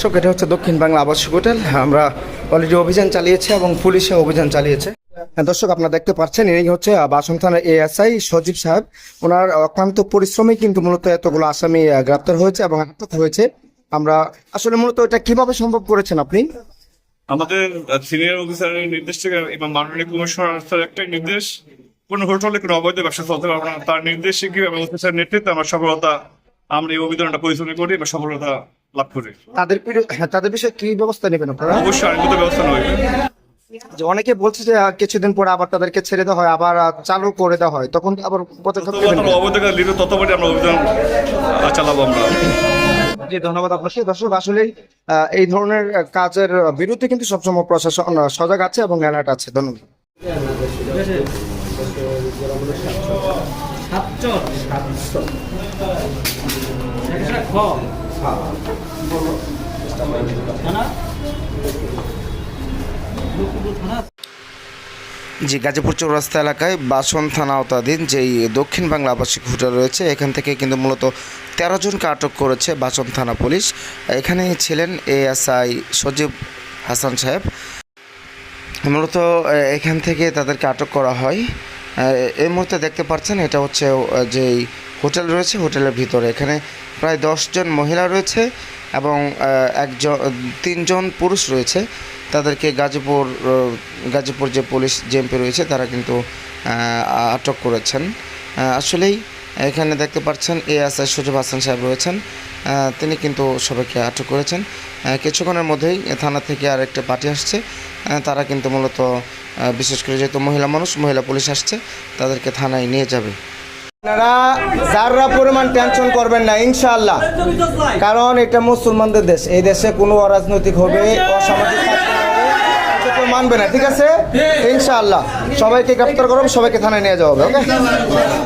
দর্শক এটা হচ্ছে দক্ষিণ বাংলা আবাসিক হোটেল। আমরা অলরেডি অভিযান চালিয়েছি এবং পুলিশে অভিযান চালিয়েছে। হ্যাঁ, দর্শক আপনারা দেখতে পাচ্ছেন ইনি হচ্ছে বাসন থানার এএসআই সজীব সাহেব। ওনার অক্লান্ত পরিশ্রমে কিন্তু মূলত এতগুলো আসামি গ্রেপ্তার হয়েছে এবং আটক হয়েছে। আমরা আসলে মূলত এটা কীভাবে সম্ভব করেছেন আপনি? আমাদের সিনিয়র অফিসারের নির্দেশ থেকে এবং মাননীয় কমিশনার একটাই নির্দেশ কোন হোটেলে কোনো অবৈধ ব্যবসা চলতে পারবে না। তার নির্দেশে কি এবং অফিসার নেতৃত্বে আমরা সফলতা আমরা এই অভিযানটা পরিচালনা করি এবং সফলতা লাভ করি। তাদের হ্যাঁ, তাদের বিষয়ে কি ব্যবস্থা নেবেন আপনারা? অবশ্যই আইনগত ব্যবস্থা হবে। যে অনেকে বলছে যে আহ, কিছুদিন পরে আবার তাদেরকে ছেড়ে দেওয়া হয় আবার চালু করে দেওয়া হয়। তখন আবার পদক্ষেপ নেবেন ততবার অবৈধ ততবারই আমরা অভিযান চালাবো আমরা। জি ধন্যবাদ আপনাকে দর্শক আসলে এই ধরনের কাজের বিরুদ্ধে কিন্তু সবসময় প্রশাসন সজাগ আছে এবং অ্যালার্ট আছে। ধন্যবাদ। জি, গাজীপুর চৌরাস্তা এলাকায় বাসন থানা আওতাধীন যেই দক্ষিণ বাংলা আবাসিক হোটেল রয়েছে, এখান থেকে কিন্তু মূলত তেরো জনকে আটক করেছে বাসন থানা পুলিশ। এখানে ছিলেন এএসআই সজীব হাসান সাহেব। মূলত এখান থেকে তাদেরকে আটক করা হয়। এই মুহূর্তে দেখতে পাচ্ছেন, এটা হচ্ছে যেই হোটেল রয়েছে, হোটেলের ভিতরে। এখানে প্রায় দশজন মহিলা রয়েছে এবং একজন, তিনজন পুরুষ রয়েছে। তাদেরকে গাজীপুর গাজীপুর যে পুলিশ জেএমপি রয়েছে, তারা কিন্তু আটক করেছেন। আসলেই এখানে দেখতে পাচ্ছেন এএসআই সুজব হাসান সাহেব রয়েছেন। তিনি কিন্তু সবাইকে আটক করেছেন। কিছুক্ষণের মধ্যেই থানা থেকে আরেকটা পার্টি আসছে। তারা কিন্তু মূলত বিশেষ করে যেহেতু মহিলা মানুষ, মহিলা পুলিশ আসছে, তাদেরকে থানায় নিয়ে যাবে। আপনারা যারা পরিমাণ টেনশন করবেন না, ইনশাআল্লাহ। কারণ এটা মুসলমানদের দেশ। এই দেশে কোনো অরাজনৈতিক হবে, অসামাজিক মানবে না, ঠিক আছে? ইনশাআল্লাহ। সবাইকে গ্রেপ্তার করব সবাইকে থানায় নিয়ে যাওয়া হবে, ওকে?